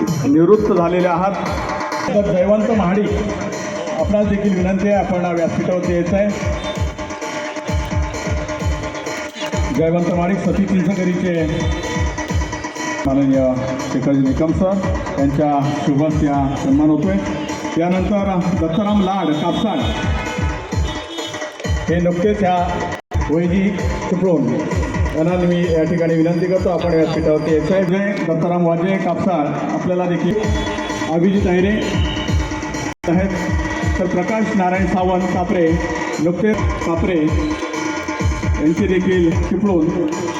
निवृत्त झालेले आहात. तर जयवंत महाडिक आपणास देखील विनंती आहे आपण व्यासपीठावरती यायचं आहे जयवंत महाडिक सती चिंचकरीचे माननीय शेखरजी निकम सर यांच्या शुभस्या सन्मान होतोय. त्यानंतर दत्ताराम लाड कापसाड हे नुकतेच ह्या वैदिक चिपळूण यांना मी या ठिकाणी विनंती करतो आपण व्यासपीठावरती एस आय जय दत्ताराम वाजे कापसा आपल्याला देखील अभिजित अहिरे आहेत. तर प्रकाश नारायण सावंत कापरे नुकतेच कापरे यांचे देखील चिपळून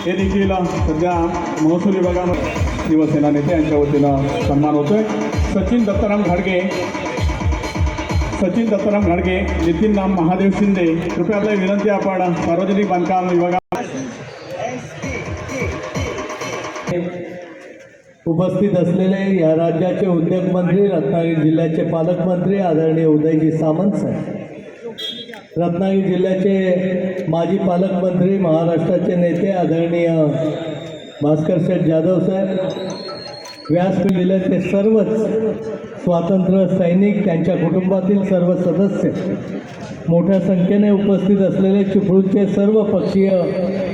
हे देखील सध्या महसूल विभागामध्ये शिवसेना नेते यांच्या वतीनं सन्मान होतोय. सचिन दत्ताराम घाडगे सचिन दत्ताराम घाडगे नितीन नाम महादेव शिंदे कृपया आपल्या विनंती आपण सार्वजनिक बांधकाम विभागा उपस्थित असलेले या राज्याचे उद्योगमंत्री रत्नागिरी जिल्ह्याचे पालकमंत्री आदरणीय उदयजी सामंत साहेब. रत्नागिरी जिल्ह्याचे माजी पालकमंत्री महाराष्ट्राचे नेते आदरणीय भास्कर शेठ जाधव साहेब. व्यासपीठ जिल्ह्याचे सर्वच स्वातंत्र्य सैनिक त्यांच्या कुटुंबातील सर्व सदस्य. मोठ्या संख्येने उपस्थित असलेले चिपळूणचे सर्व पक्षीय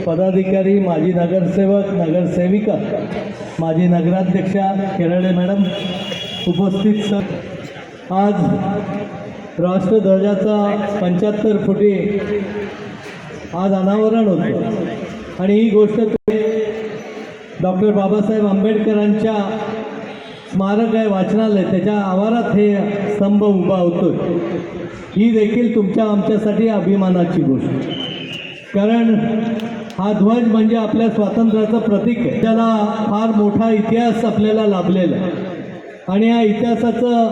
पदाधिकारी माजी नगरसेवक नगरसेविका माजी नगराध्यक्षा केरळे मॅडम उपस्थित सर. आज राष्ट्रध्वजाचा पंच्याहत्तर फुटी आज अनावरण होतं. आणि ही गोष्ट डॉक्टर बाबासाहेब आंबेडकरांच्या स्मारक आहे वाचनालय त्याच्या आवारात हे स्तंभ उभा होतो ही देखील तुमच्या आमच्यासाठी अभिमानाची गोष्ट. कारण हा ध्वज म्हणजे आपल्या स्वातंत्र्याचं प्रतीक आहे. त्याला फार मोठा इतिहास आपल्याला लाभलेला आहे. आणि या इतिहासाचं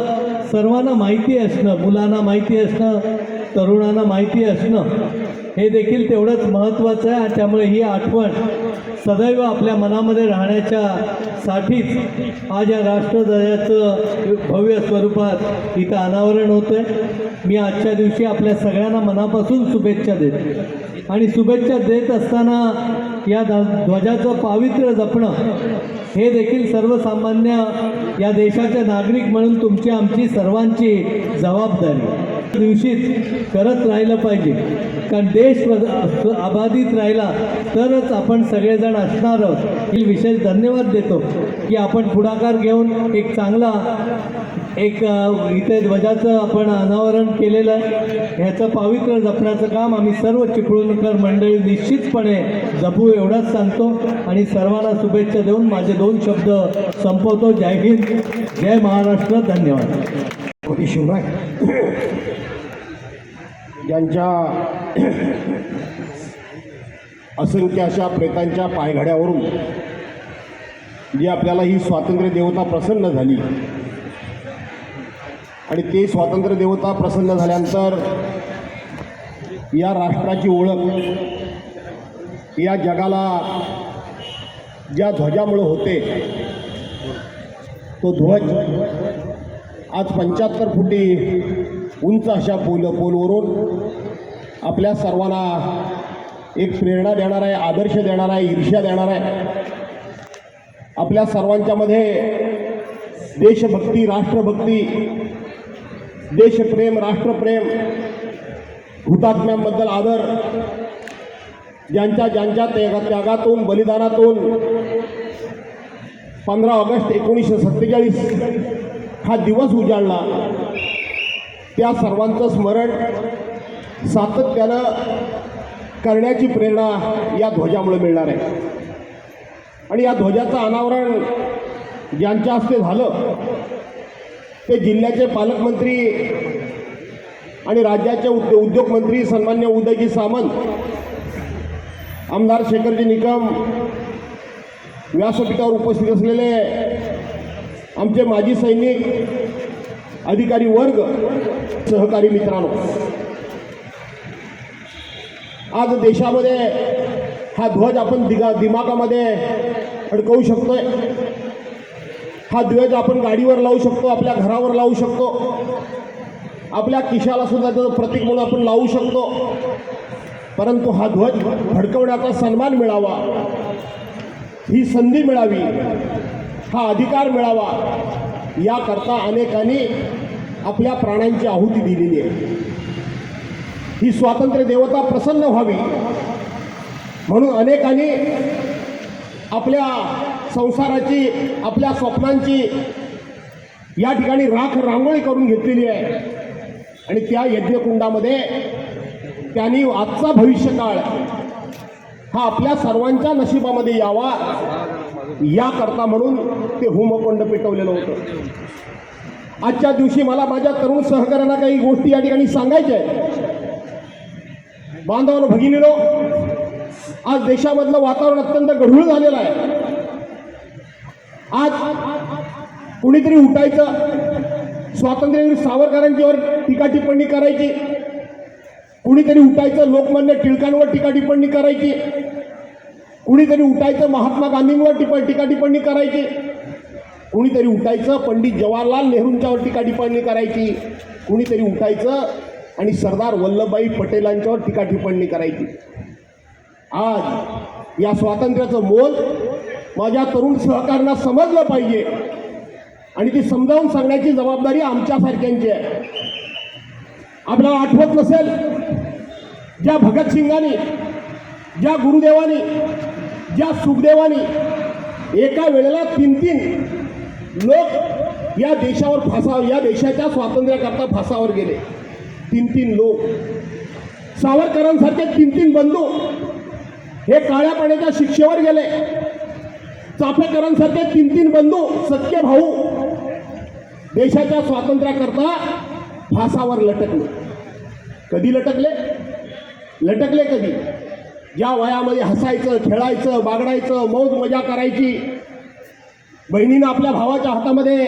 सर्वांना माहिती असणं मुलांना माहिती असणं तरुणांना माहिती असणं हे देखील तेवढंच महत्त्वाचं आहे त्यामुळे ही आठवण सदैव आपल्या मनामध्ये राहण्याच्या साठीच आज या राष्ट्रध्वजाचं भव्य स्वरूपात इथं अनावरण होतं आहे मी आजच्या दिवशी आपल्या सगळ्यांना मनापासून शुभेच्छा देते. आणि शुभेच्छा देत असताना या ध ध्वजाचं पावित्र्य जपणं हे देखील सर्वसामान्य या देशाचे नागरिक म्हणून तुमची आमची सर्वांची जबाबदारी दिवशीच करत राहिलं पाहिजे. कारण देश व- अबाधित राहिला तरच आपण सगळेजण असणार आहोत. ही विशेष धन्यवाद देतो की आपण पुढाकार घेऊन एक चांगला एक इथे ध्वजाचं आपण अनावरण केलेलं आहे. ह्याचं पावित्र्य जपण्याचं काम आम्ही सर्व चिपळूणकर मंडळी निश्चितपणे जपू एवढंच सांगतो. आणि सर्वांना शुभेच्छा देऊन माझे दोन शब्द संपवतो. जय हिंद जय महाराष्ट्र धन्यवाद. शिवराय? ज्यांच्या असंख्य अशा प्रेतांच्या पायघड्यावरून जी आपल्याला ही स्वातंत्र्य देवता प्रसन्न झाली. आणि ते स्वातंत्र्य देवता प्रसन्न झाल्यानंतर या राष्ट्राची ओळख या जगाला ज्या ध्वजामुळं होते तो ध्वज आज पंच्याहत्तर फुटी उंच अशा पोल पोलवरून आपल्या सर्वांना एक प्रेरणा देणार आहे आदर्श देणार आहे ईर्ष्या देणार आहे. आपल्या सर्वांच्यामध्ये देशभक्ती राष्ट्रभक्ती देशप्रेम राष्ट्रप्रेम हुतात्म्यांबद्दल आदर ज्यांच्या ज्यांच्या त्यागा त्यागातून बलिदानातून पंधरा ऑगस्ट एकोणीसशे सत्तेचाळीस हा दिवस उजाळला. त्या सर्वांचं स्मरण सातत्यानं करण्याची प्रेरणा या ध्वजामुळे मिळणार आहे. आणि या ध्वजाचं अनावरण ज्यांच्या हस्ते झालं ते जिल्ह्याचे पालकमंत्री आणि राज्याचे उद्यो उद्योगमंत्री सन्मान्य उदयजी सामंत आमदार शेखरजी निकम व्यासपीठावर उपस्थित असलेले आमचे माजी सैनिक अधिकारी वर्ग सहकारी मित्रांनो. आज देशामध्ये हा ध्वज आपण दिगा दिमागामध्ये अडकवू शकतोय. हा ध्वज आपण गाडीवर लावू शकतो आपल्या घरावर लावू शकतो. आपल्या किशाला सुद्धा त्याचं प्रतीक म्हणून आपण लावू शकतो. परंतु हा ध्वज भडकवण्याचा सन्मान मिळावा. ही संधी मिळावी. हा अधिकार मिळावा. याकरता अनेकांनी आपल्या प्राण्यांची आहुती दिलेली आहे. ही स्वातंत्र्य देवता प्रसन्न व्हावी. म्हणून अनेकांनी आपल्या संसाराची आपल्या स्वप्नांची या ठिकाणी राख रांगोळी करून घेतलेली आहे. आणि त्या यज्ञकुंडामध्ये त्यांनी आजचा भविष्यकाळ हा आपल्या सर्वांच्या नशिबामध्ये यावा याकरता म्हणून ते होमकुंड पेटवलेलं होतं. आजच्या दिवशी मला माझ्या तरुण सहकाऱ्यांना काही गोष्टी या ठिकाणी सांगायच्या आहेत. बांधवानं भगिनीनो आज देशामधलं वातावरण अत्यंत गढूळ झालेलं आहे. आज कुणीतरी उठायचं स्वातंत्र्यवीर सावरकरांच्यावर टीका टिप्पणी करायची कुणीतरी उठायचं लोकमान्य टिळकांवर टीका टिप्पणी करायची कुणीतरी उठायचं महात्मा गांधींवर टिप टीका टिप्पणी करायची कुणीतरी उठायचं पंडित जवाहरलाल नेहरूंच्यावर टीका टिप्पणी करायची? कुणीतरी उठायचं आणि सरदार वल्लभभाई पटेलांच्यावर टीका टिप्पणी करायची. आज या स्वातंत्र्याचं मोल माझ्या तरुण सहकारांना समजलं पाहिजे. आणि ती समजावून सांगण्याची जबाबदारी आमच्यासारख्यांची आहे. आपल्याला आठवत नसेल ज्या भगतसिंगाने ज्या गुरुदेवानी ज्या सुखदेवानी एका वेळेला तीन तीन लोक या देशावर फासावर या देशाच्या स्वातंत्र्याकरता फासावर गेले. तीन तीन लोक. सावरकरांसारखे तीन तीन बंधू हे काळ्या पाण्याच्या शिक्षेवर गेले. चाफेकरांसारखे तीन तीन बंधू सत्य भाऊ देशाच्या स्वातंत्र्याकरता फासावर लटकले. कधी लटकले? लटकले कधी? ज्या वयामध्ये हसायचं खेळायचं बागडायचं मौज मजा करायची बहिणीनं आपल्या भावाच्या हातामध्ये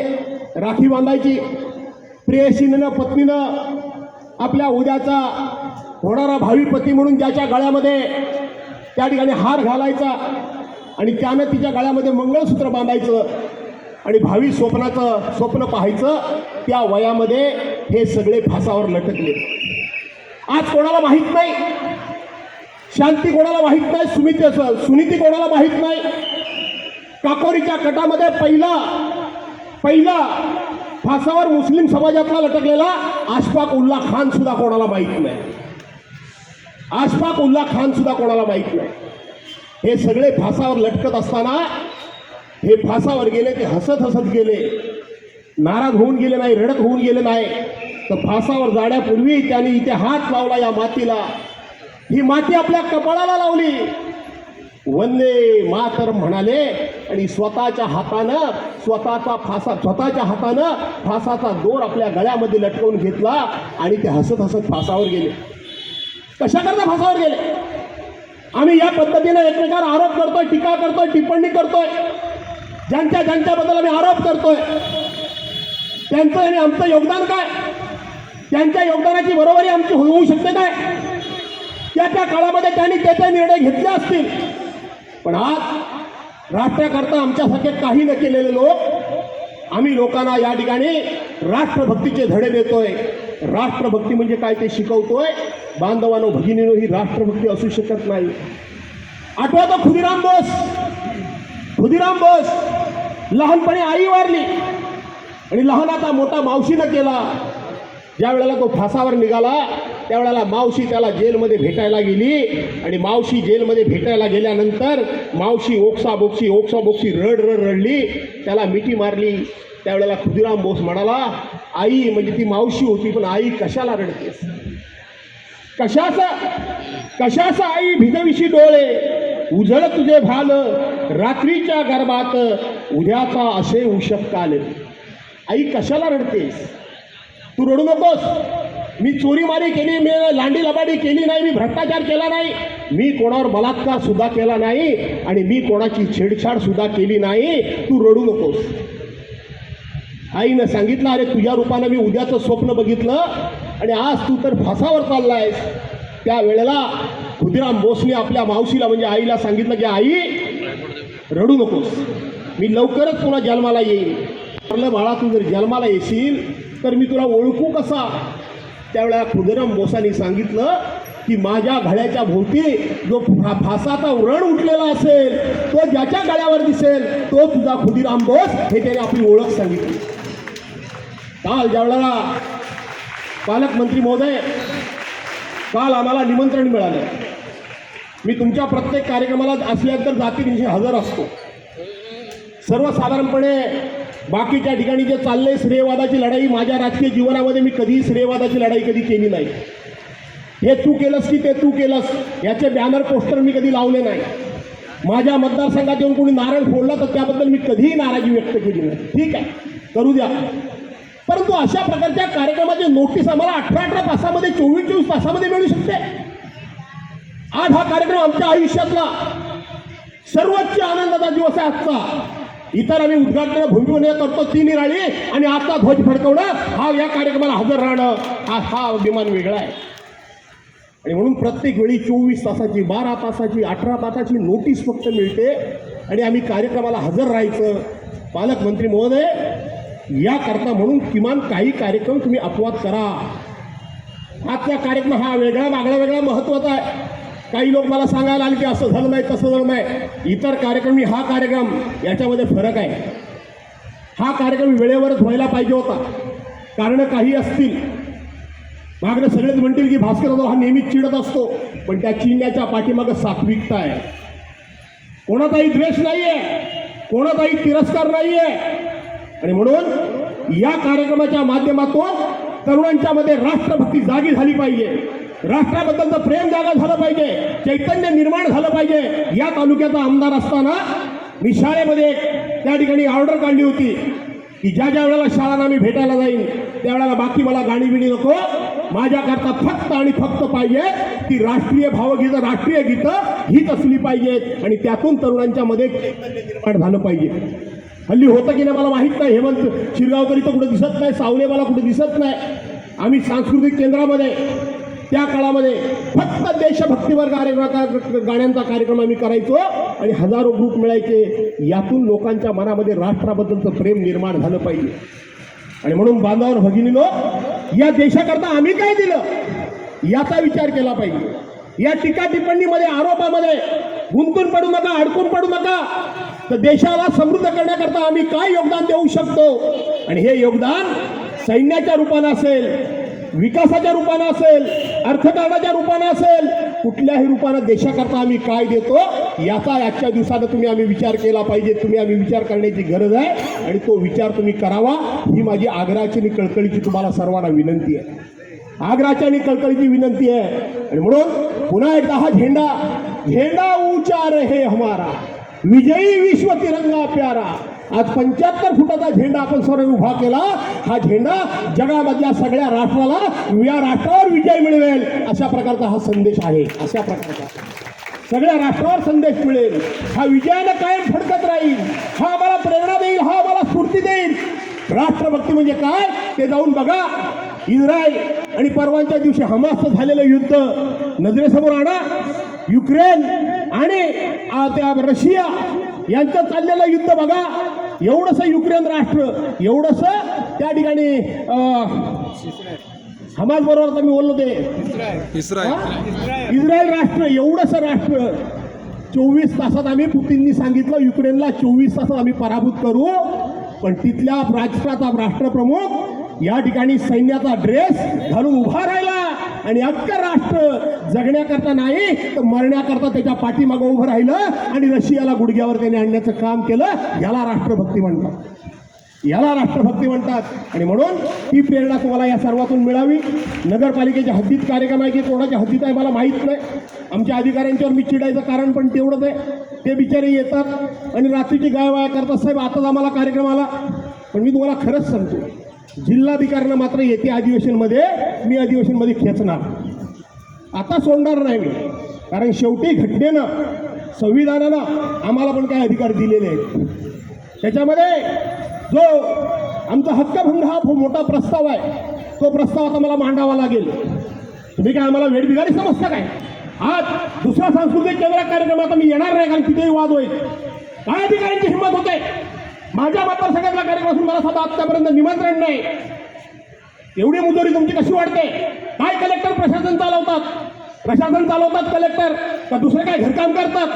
राखी बांधायची. प्रेयसीनं पत्नीनं आपल्या उद्याचा होणारा भावी पती म्हणून ज्याच्या गळ्यामध्ये त्या ठिकाणी हार घालायचा आणि त्यानं तिच्या गळ्यामध्ये मंगळसूत्र बांधायचं आणि भावी स्वप्नाचं स्वप्न पाहायचं त्या वयामध्ये हे सगळे फासावर लटकले. आज कोणाला माहीत नाही? शांती कोणाला माहीत नाही? सुमिती सुनीती कोणाला माहीत नाही? काकोरीच्या गटामध्ये पहिला पहिला फासावर मुस्लिम समाजातला लटकलेला आशफाक उल्ला खान सुद्धा कोणाला माहीत नाही. आशफाक उल्ला खान सुद्धा कोणाला माहीत नाही. हे सगळे फासावर लटकत असताना हे फासावर गेले ते हसत हसत गेले. नाराज होऊन गेले नाही रडत होऊन गेले नाही. तर फासावर जाण्यापूर्वी त्यांनी इथे हात लावला या मातीला. ही माती आपल्या कपाळाला लावली. वंदे मातर म्हणाले आणि स्वतःच्या हातानं स्वतःचा फासा स्वतःच्या हातानं फासाचा दोर आपल्या गळ्यामध्ये लटकवून घेतला आणि ते हसत हसत फासावर गेले. कशाकरता फासावर गेले? आम्ही या पद्धतीनं एकमेकांवर आरोप करतोय टीका करतोय टिप्पणी करतोय. ज्यांच्या ज्यांच्याबद्दल आम्ही आरोप करतोय. त्यांचं आणि आमचं योगदान काय? त्यांच्या योगदानाची बरोबरी आमची होऊ शकते काय? त्या त्या काळामध्ये त्यांनी ते ते निर्णय घेतले असतील. पण आज राष्ट्राकरता आमच्यासारखे काही न केलेले लोक आम्ही लोकांना या ठिकाणी राष्ट्रभक्तीचे धडे देतोय. राष्ट्रभक्ती म्हणजे काय ते शिकवतोय. बांधवानो भगिनीनो ही राष्ट्रभक्ती असू शकत नाही. आठवतो खुदिराम बोस. खुदिराम बोस लहानपणी आई वारली आणि लहानाचा मोठा मावशीनं केला. ज्या वेळेला तो फासावर निघाला त्यावेळेला मावशी त्याला जेलमध्ये भेटायला गेली आणि मावशी जेलमध्ये भेटायला गेल्यानंतर मावशी ओक्सा बोक्सी ओक्सा बोक्सी रड रड रडली. त्याला मिठी मारली. त्यावेळेला खुदिराम बोस म्हणाला आई म्हणजे ती मावशी होती पण आई कशाला रडतेस? कशाचं कशाचं आई भिजविशी डोळे? उजळ तुझे भाल रात्रीच्या गर्भात उद्याचा असे उशक काल. आई कशाला रडतेस? तू रडू नकोस. मी चोरीमारी केली मी लांडी लबाडी केली नाही मी भ्रष्टाचार केला नाही. मी कोणावर बलात्कार सुद्धा केला नाही आणि मी कोणाची छेडछाड सुद्धा केली नाही. तू रडू नकोस. आईनं सांगितलं अरे तुझ्या रूपानं मी उद्याचं स्वप्न बघितलं आणि आज तू तर फासावर चालला त्या वेळेला खुदिराम बोसने आपल्या मावशीला म्हणजे आईला सांगितलं की आई रडू नकोस. मी लवकरच तुला जन्माला येईल म्हटलं बाळा तू जर जन्माला येशील तर मी तुला ओळखू कसा? त्यावेळेला खुदिराम बोसांनी सांगितलं की माझ्या घड्याच्या भोवती जो फासाचा व्रण उठलेला असेल तो ज्याच्या गळ्यावर दिसेल तो तुझा खुदीराम बोस हे त्याने आपली ओळख सांगितली. काल ज्यावेळेला पालकमंत्री महोदय काल आम्हाला निमंत्रण मिळालं. मी तुमच्या प्रत्येक कार्यक्रमाला असल्यानंतर जातीनिशी हजर असतो. सर्वसाधारणपणे बाकीच्या ठिकाणी जे चाललंय श्रेयवादाची लढाई माझ्या राजकीय जीवनामध्ये मी कधीही श्रेयवादाची लढाई कधी केली नाही. हे तू केलंस की ते तू केलंस याचे बॅनर पोस्टर मी कधी लावले नाही. माझ्या मतदारसंघात येऊन कोणी नारळ फोडला तर त्याबद्दल मी कधीही नाराजी व्यक्त केली नाही. ठीक आहे करू द्या. परंतु अशा प्रकारच्या कार्यक्रमाची नोटीस आम्हाला अठरा अठरा तासामध्ये चोवीस चोवीस तासामध्ये मिळू शकते. आज हा कार्यक्रम आमच्या आयुष्यातला सर्वोच्च आनंदाचा दिवस आहे आजचा. इतर आम्ही उद्घाटन भूमिपूजन करतो ती निराळी आणि आता ध्वज फडकवणं हा या कार्यक्रमाला हजर राहणं हा हा अभिमान वेगळा आहे. आणि म्हणून प्रत्येक वेळी चोवीस तासाची बारा तासाची अठरा तासाची नोटीस फक्त मिळते. आणि आम्ही कार्यक्रमाला हजर राहायचं. पालकमंत्री महोदय याकरता म्हणून किमान काही कार्यक्रम तुम्ही अपवाद करा. आजचा कार्यक्रम हा वेगळा मागळा वेगळा महत्त्वाचा आहे. काही लोक मला सांगायला आले की असं झालं नाही तसं झालं नाही इतर कार्यक्रम हा कार्यक्रम याच्यामध्ये फरक आहे. हा कार्यक्रम वेळेवरच व्हायला पाहिजे होता. कारण काही असतील. मागणं सगळेच म्हणतील की भास्कर जाधव हा नेहमीच चिडत असतो पण त्या चिडण्याच्या पाठीमागं सात्विकता आहे. कोणाचाही द्वेष नाही आहे कोणाचाही तिरस्कार नाही आहे आणि म्हणून या कार्यक्रमाच्या माध्यमातून तरुणांच्यामध्ये राष्ट्रभक्ती जागी झाली पाहिजे. राष्ट्राबद्दलचं प्रेम जागा झालं पाहिजे चैतन्य निर्माण झालं पाहिजे या तालुक्याचा आमदार असताना मी शाळेमध्ये त्या ठिकाणी ऑर्डर काढली होती की ज्या ज्या वेळेला शाळांना मी भेटायला जाईन त्यावेळेला बाकी मला गाणी बिणी नको. माझ्याकरता फक्त आणि फक्त पाहिजे ती राष्ट्रीय भावगीतं राष्ट्रीय गीतं हीच असली पाहिजेत आणि त्यातून तरुणांच्या मध्ये निर्माण झालं पाहिजे. हल्ली होतं की नाही मला माहीत नाही हेमंत शिरगावकर इथं कुठं दिसत नाही सावले मला कुठं दिसत नाही. आम्ही सांस्कृतिक केंद्रामध्ये त्या काळामध्ये फक्त देशभक्तीवर कार्यक्रम गाण्यांचा कार्यक्रम आम्ही करायचो. आणि हजारो ग्रुप मिळायचे. यातून लोकांच्या मनामध्ये राष्ट्राबद्दलचं प्रेम निर्माण झालं पाहिजे. आणि म्हणून बांधावर भगिनीनो या देशाकरता आम्ही काय दिलं? याचा विचार केला पाहिजे. या टीका टिप्पणीमध्ये आरोपामध्ये गुंतून पडू नका अडकून पडू नका. तर देशाला समृद्ध करण्याकरता आम्ही काय योगदान देऊ शकतो? आणि हे योगदान सैन्याच्या रूपानं असेल विकासाच्या रूपानं असेल अर्थकारणाच्या रूपानं असेल कुठल्याही रूपानं देशाकरता आम्ही काय देतो याचा आजच्या दिवसानं तुम्ही आम्ही विचार केला पाहिजे तुम्ही आम्ही विचार करण्याची गरज आहे. आणि तो विचार तुम्ही करावा ही माझी आग्रहाची आणि कळकळीची तुम्हाला सर्वांना विनंती आहे. आग्राच्या आणि कळकळीची विनंती आहे. आणि म्हणून पुन्हा एकदा हा झेंडा झेंडा उचार हे हमारा. विजयी विश्व तिरंगा प्यारा. आज पंच्याहत्तर फुटाचा झेंडा आपण सर्व उभा केला. हा झेंडा जगामधल्या सगळ्या राष्ट्राला या राष्ट्रावर विजय मिळवेल अशा प्रकारचा हा संदेश आहे. अशा प्रकारचा. सगळ्या राष्ट्रावर संदेश मिळेल. हा विजयानं कायम फडकत राहील. हा आम्हाला प्रेरणा देईल हा आम्हाला स्फूर्ती देईल. राष्ट्रभक्ती म्हणजे काय? ते जाऊन बघा. इस्रायल आणि परवांच्या दिवशी हमासचं झालेलं युद्ध. नजरेसमोर आणा. युक्रेन आणि त्या रशिया यांचं चाललेलं युद्ध बघा. एवढंसं युक्रेन राष्ट्र एवढंसं त्या ठिकाणी हमास बरोबर मी बोललो ते. हा? इस्रायल राष्ट्र एवढंसं राष्ट्र. चोवीस तासात आम्ही पुतींनी सांगितलं युक्रेनला चोवीस तासात आम्ही पराभूत करू. पण तिथल्या राष्ट्राचा राष्ट्रप्रमुख या ठिकाणी सैन्याचा ड्रेस घालून उभा राहिला. आणि अख्खं राष्ट्र जगण्याकरता नाही तर मरण्याकरता त्याच्या पाठीमागं उभं राहिलं आणि रशियाला गुडघ्यावर त्याने आणण्याचं काम केलं. याला राष्ट्रभक्ती म्हणतात. याला राष्ट्रभक्ती म्हणतात. आणि म्हणून ही प्रेरणा तुम्हाला या सर्वातून मिळावी. नगरपालिकेच्या हद्दीत कार्यक्रम आहे की कोणाच्या हद्दीत आहे मला माहीत नाही. आमच्या अधिकाऱ्यांच्यावर मी चिडायचं कारण पण तेवढंच आहे. ते बिचारे येतात आणि रात्रीची गाय वाया करतात. साहेब आताच आम्हाला कार्यक्रम आला. पण मी तुम्हाला खरंच सांगतो जिल्हाधिकाऱ्यांना मात्र येते अधिवेशनमध्ये मी अधिवेशनमध्ये खेचणार. आता सोडणार नाही मी. कारण शेवटी घटनेनं संविधानानं आम्हाला पण काही अधिकार दिलेले आहेत. त्याच्यामध्ये जो आमचा हक्कभंग हा खूप मोठा प्रस्ताव आहे तो प्रस्ताव आता मला मांडावा लागेल. तुम्ही काय आम्हाला वेळ बिगारी समजता काय? आज दुसरा सांस्कृतिक केंद्र कार्यक्रम आता मी येणार नाही कारण तिथेही वाद होईल. काय अधिकाऱ्यांची हिंमत होते? माझ्या मतदारसंघातला कार्यक्रम मला सध्या आत्तापर्यंत निमंत्रण नाही. एवढी मुजोरी तुमची कशी वाढते? काय कलेक्टर प्रशासन चालवतात? प्रशासन चालवतात कलेक्टर का दुसरे काय घरकाम करतात?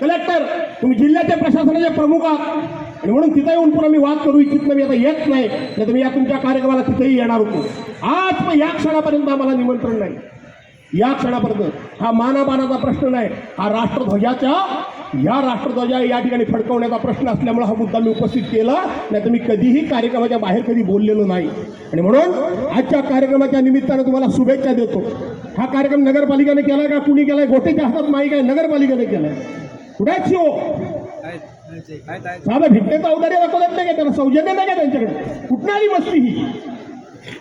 कलेक्टर तुम्ही जिल्ह्याचे प्रशासनाचे प्रमुख आहात. आणि म्हणून तिथे येऊन पुन्हा मी वाद करू इच्छित नाही मी आता येत नाही. नाही तर मी या तुमच्या कार्यक्रमाला तिथेही येणार होतो. आज पण या क्षणापर्यंत आम्हाला निमंत्रण नाही. या क्षणापर्यंत हा मानापानाचा प्रश्न नाही हा राष्ट्रध्वजाच्या या राष्ट्रध्वजा या ठिकाणी फडकवण्याचा प्रश्न असल्यामुळे हा मुद्दा मी उपस्थित केला नाही तर मी कधीही कार्यक्रमाच्या बाहेर कधी बोललेलो नाही. आणि म्हणून आजच्या कार्यक्रमाच्या निमित्तानं तुम्हाला शुभेच्छा देतो. हा कार्यक्रम नगरपालिकेने केला का? कुणी केलाय? गोटेच्या हातात माहीत आहे नगरपालिकेने केलाय. कुठे शिव साधं भिकण्याचं अवधार्य दाखवत नाही का? त्याला सौजन्य नाही का त्यांच्याकडे? कुठं आली मस्ती ही?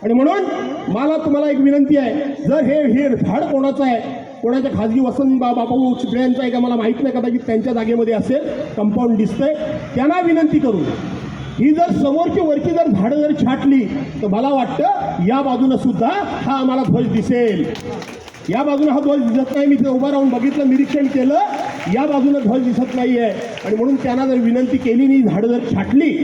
आणि म्हणून मला तुम्हाला एक विनंती आहे जर हे हे झाड कोणाचं आहे कोणाच्या खाजगी वसंत बा बापू चिपळ्यांचं आहे का मला माहीत नाही कदाचित त्यांच्या जागेमध्ये असेल कंपाऊंड दिसतंय त्यांना विनंती करू ही जर समोरची वरची जर झाडं जर छाटली तर मला वाटतं या बाजूनं सुद्धा हा आम्हाला ध्वज दिसेल. या बाजूला हा ध्वज दिसत नाही. मी ते उभं राहून बघितलं निरीक्षण केलं. या बाजूनं ध्वज दिसत नाही आहे आणि म्हणून त्यांना जर विनंती केली नाही झाडं जर छाटली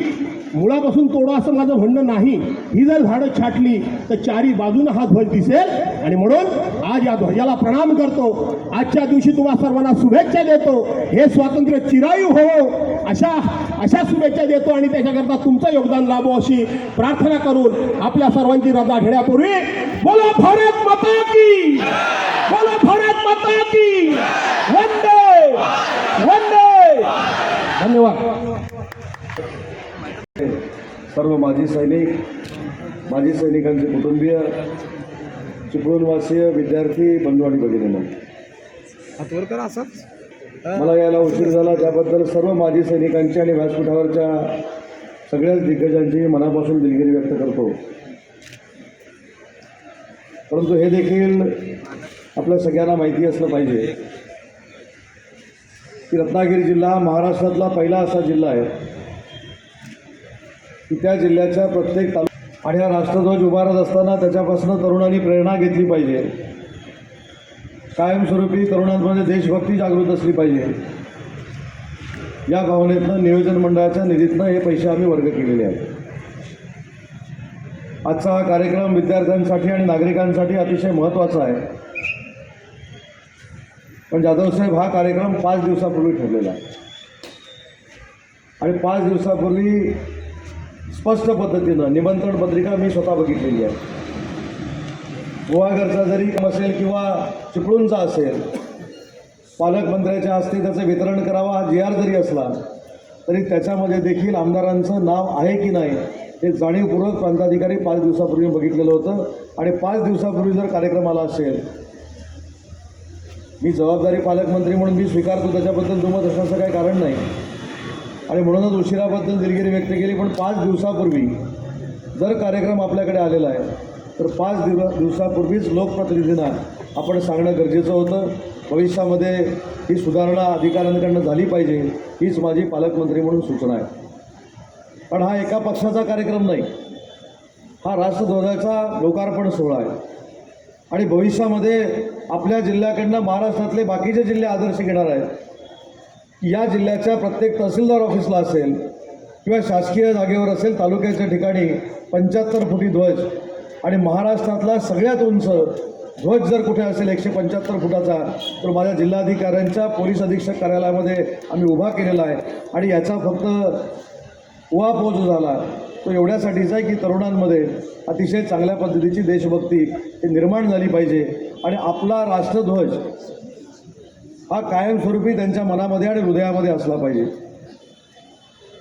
मुळापासून तोडा असं माझं म्हणणं नाही. ही जर झाडं छाटली तर चारी बाजूनं हा ध्वज दिसेल. आणि म्हणून आज या ध्वजाला प्रणाम करतो. आजच्या दिवशी तुम्हा सर्वांना शुभेच्छा देतो. हे स्वातंत्र्य चिरायू हो. अशा अशा शुभेच्छा देतो आणि त्याच्याकरता तुमचं योगदान लाभो अशी प्रार्थना करून आपल्या सर्वांची रजा घेण्यापूर्वी बोला भारत माता की बोलो भारत माता की वंदे। वंदे। धन्यवाद। सर्व माजी सैनिक माजी सैनिकांचे कुटुंबीय चिपळूणवासीय विद्यार्थी बंधू आणि भगिनींनो. मला यायला उशीर झाला त्याबद्दल सर्व माजी सैनिकांची आणि व्यासपीठावरच्या सगळ्याच दिग्गजांची मनापासून दिलगिरी व्यक्त करतो. परंतु हे देखील आपल्या सगळ्यांना माहिती असलं पाहिजे की रत्नागिरी जिल्हा महाराष्ट्रातला पहिला असा जिल्हा आहे की त्या जिल्ह्याच्या प्रत्येक तालु आणि हा राष्ट्रध्वज उभारत असताना त्याच्यापासून तरुणांनी प्रेरणा घेतली पाहिजे. कायमस्वरूपी तरुणांमध्ये देशभक्ती जागृत असली पाहिजे. या भावनेतनं नियोजन मंडळाच्या निधीतनं हे पैसे आम्ही वर्ग केलेले आहेत. आजचा हा कार्यक्रम विद्यार्थ्यांसाठी आणि नागरिकांसाठी अतिशय महत्त्वाचा आहे. पण जाधवसाहेब हा कार्यक्रम पाच दिवसापूर्वी ठरलेला आहे. आणि पाच दिवसापूर्वी स्पष्ट पद्धतीनं निमंत्रण पत्रिका मी स्वतः बघितलेली आहे. गोवाघरचा जरी असेल किंवा चिपळूणचा असेल पालकमंत्र्याच्या हस्ते त्याचं वितरण करावा हा जी आर जरी असला तरी त्याच्यामध्ये देखील आमदारांचं नाव आहे की नाही हे जाणीवपूर्वक प्रांताधिकारी पाच दिवसापूर्वी बघितलेलं होतं. आणि पाच दिवसापूर्वी जर कार्यक्रम आला असेल मी जबाबदारी पालकमंत्री म्हणून मी स्वीकारतो त्याच्याबद्दल दुमत असण्याचं काही कारण नाही. आणि म्हणूनच उशिराबद्दल दिलगिरी व्यक्त केली पण पाच दिवसापूर्वी जर कार्यक्रम आपल्याकडे आलेला आहे तर पाच दिव दिवसापूर्वीच लोकप्रतिनिधींना आपण सांगणं गरजेचं होतं. भविष्यामध्ये ही सुधारणा अधिकाऱ्यांकडनं झाली पाहिजे हीच माझी पालकमंत्री म्हणून सूचना आहे. पण हा एका पक्षाचा कार्यक्रम नाही. हा राष्ट्रध्वजाचा लोकार्पण सोहळा आहे. आणि भविष्यामध्ये आपल्या जिल्ह्याकडनं महाराष्ट्रातले बाकीचे जिल्हे आदर्श घेणार आहेत. या जिल्ह्याच्या प्रत्येक तहसीलदार ऑफिसला असेल किंवा शासकीय जागेवर असेल तालुक्याच्या ठिकाणी पंच्याहत्तर फुटी ध्वज आणि महाराष्ट्रातला सगळ्यात उंच ध्वज जर कुठे असेल एकशे पंच्याहत्तर फुटाचा तर माझ्या जिल्हाधिकाऱ्यांच्या पोलीस अधीक्षक कार्यालयामध्ये आम्ही उभा केलेला आहे. आणि याचा फक्त उहापोह झाला. तो एवढ्यासाठीचा आहे की तरुणांमध्ये अतिशय चांगल्या पद्धतीची देशभक्ती ही निर्माण झाली पाहिजे. आणि आपला राष्ट्रध्वज हा कायमस्वरूपी त्यांच्या मनामध्ये आणि हृदयामध्ये असला पाहिजे.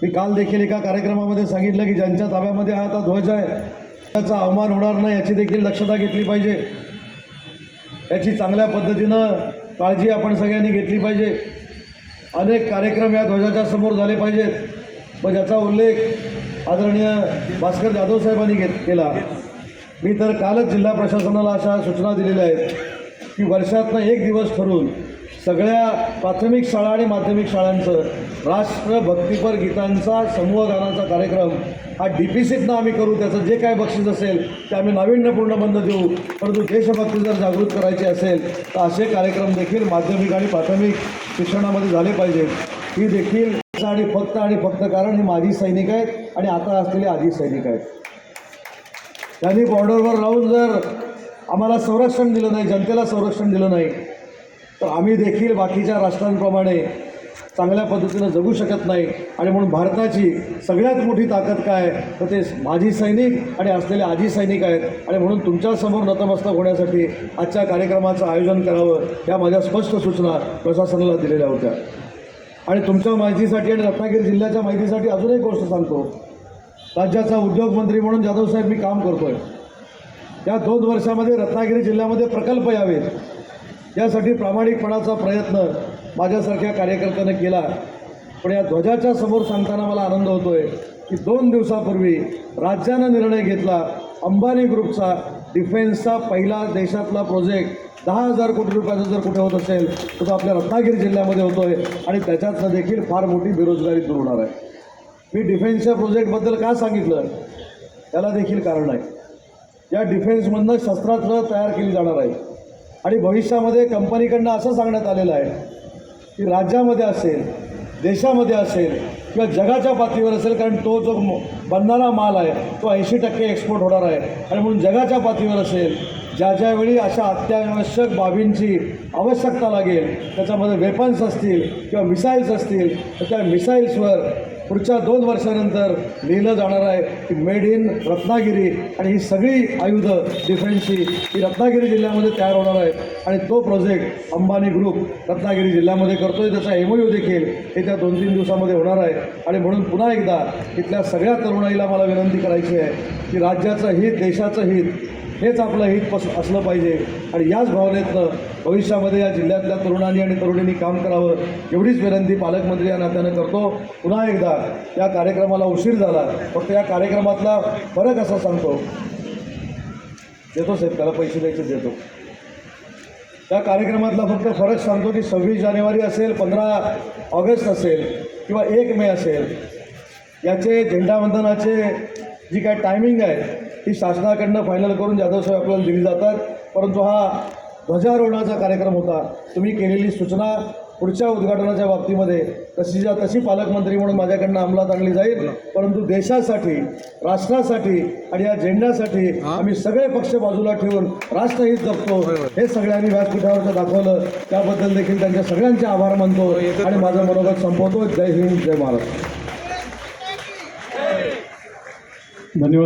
मी काल देखील एका कार्यक्रमामध्ये सांगितलं की ज्यांच्या ताब्यामध्ये हा आता ध्वज आहे त्याचा अवमान होणार नाही याची देखील दक्षता घेतली पाहिजे. याची चांगल्या पद्धतीनं काळजी आपण सगळ्यांनी घेतली पाहिजे. अनेक कार्यक्रम या ध्वजाच्या समोर झाले पाहिजेत. व ज्याचा उल्लेख आदरणीय भास्कर जाधव साहेबांनी घेत केला. मी तर कालच जिल्हा प्रशासनाला अशा सूचना दिलेल्या आहेत की वर्षातनं एक दिवस ठरून सगळ्या प्राथमिक शाळा आणि माध्यमिक शाळांचं राष्ट्रभक्तीपर गीतांचा समूह गानाचा कार्यक्रम हा डी पी सीतनं आम्ही करू त्याचं जे काय बक्षीस असेल ते आम्ही नाविन्यपूर्ण बंद देऊ. परंतु देशभक्ती जर जागृत करायची असेल तर असे कार्यक्रम देखील माध्यमिक आणि प्राथमिक शिक्षणामध्ये झाले पाहिजेत. ही देखील आणि फक्त आणि फक्त कारण हे माजी सैनिक आहेत आणि आता असलेले आधी सैनिक आहेत. त्यांनी बॉर्डरवर राहून जर आम्हाला संरक्षण दिलं नाही जनतेला संरक्षण दिलं नाही तर आम्ही देखील बाकीच्या राष्ट्रांप्रमाणे चांगल्या पद्धतीनं जगू शकत नाही. आणि म्हणून भारताची सगळ्यात मोठी ताकद काय? तर ते माजी सैनिक आणि असलेले आजी सैनिक आहेत. आणि म्हणून तुमच्यासमोर नतमस्तक होण्यासाठी आजच्या कार्यक्रमाचं आयोजन करावं या माझ्या स्पष्ट सूचना प्रशासनाला दिलेल्या होत्या. आणि तुमच्या माहितीसाठी आणि रत्नागिरी जिल्ह्याच्या माहितीसाठी अजून एक गोष्ट सांगतो. राज्याचा उद्योगमंत्री म्हणून जाधव साहेब मी काम करतो आहे या दोन वर्षामध्ये रत्नागिरी जिल्ह्यामध्ये प्रकल्प यावेत. यासाठी प्रामाणिकपणाचा प्रयत्न माझ्यासारख्या कार्यकर्त्यानं केला. पण या ध्वजाच्या समोर सांगताना मला आनंद होतोय की दोन दिवसापूर्वी राज्यानं निर्णय घेतला अंबानी ग्रुपचा डिफेन्सचा पहिला देशातला प्रोजेक्ट दहा हजार कोटी रुपयाचा जर कुठे होत असेल तर तो आपल्या रत्नागिरी जिल्ह्यामध्ये होतोय. आणि त्याच्यातनं देखील फार मोठी बेरोजगारी दूर होणार आहे. मी डिफेन्सच्या प्रोजेक्टबद्दल का सांगितलं? त्याला देखील कारण आहे. या डिफेन्समधनं शस्त्रास्त्र तयार केली जाणार आहे. आणि भविष्यामध्ये कंपनीकडनं असं सांगण्यात आलेलं आहे की राज्यामध्ये असेल देशामध्ये असेल किंवा जगाच्या पातळीवर असेल कारण तो जो बनणारा माल आहे तो ऐंशी टक्के एक्सपोर्ट होणार आहे. आणि म्हणून जगाच्या पातळीवर असेल ज्या ज्यावेळी अशा अत्यावश्यक बाबींची आवश्यकता लागेल त्याच्यामध्ये वेपन्स असतील किंवा मिसाईल्स असतील तर त्या मिसाईल्सवर पुढच्या दोन वर्षानंतर लिहिलं जाणार आहे की मेड इन रत्नागिरी. आणि ही सगळी आयुधं डिफेन्सची ही रत्नागिरी जिल्ह्यामध्ये तयार होणार आहे आणि तो प्रोजेक्ट अंबानी ग्रुप रत्नागिरी जिल्ह्यामध्ये करतो आहे त्याचा एमओयू देखील देखील येत्या दोन तीन दिवसामध्ये होणार आहे. आणि म्हणून पुन्हा एकदा इथल्या सगळ्या तरुणाईला मला विनंती करायची आहे की राज्याचं हित देशाचं हित हेच आपलं हित पस असलं पाहिजे. आणि याच भावनेतनं भविष्यामध्ये या जिल्ह्यातल्या तरुणांनी आणि तरुणींनी काम करावं एवढीच विनंती पालकमंत्री या नात्यानं करतो. पुन्हा एकदा या कार्यक्रमाला उशीर झाला फक्त या कार्यक्रमातला फरक असा सांगतो. देतो साहेब त्याला पैसे द्यायचे देतो. त्या कार्यक्रमातला फक्त फरक सांगतो की सव्वीस जानेवारी असेल पंधरा ऑगस्ट असेल किंवा एक मे असेल याचे झेंडावंदनाचे जी काय टायमिंग आहे ती शासनाकडनं फायनल करून जाधवसाहेब आपल्याला दिली जातात. परंतु हा ध्वजारोहणाचा कार्यक्रम होता. तुम्ही केलेली सूचना पुढच्या उद्घाटनाच्या बाबतीमध्ये तशीच्या तशी पालकमंत्री म्हणून माझ्याकडनं अंमलात आणली जाईल. परंतु देशासाठी राष्ट्रासाठी आणि या झेंड्यासाठी आम्ही सगळे पक्ष बाजूला ठेवून राष्ट्रहित जपतो हे सगळ्यांनी व्यासपीठावरचं दाखवलं. त्याबद्दल देखील त्यांच्या सगळ्यांचे आभार मानतो आणि माझं मनोगत संपवतो. जय हिंद जय महाराष्ट्र. धन्यवाद.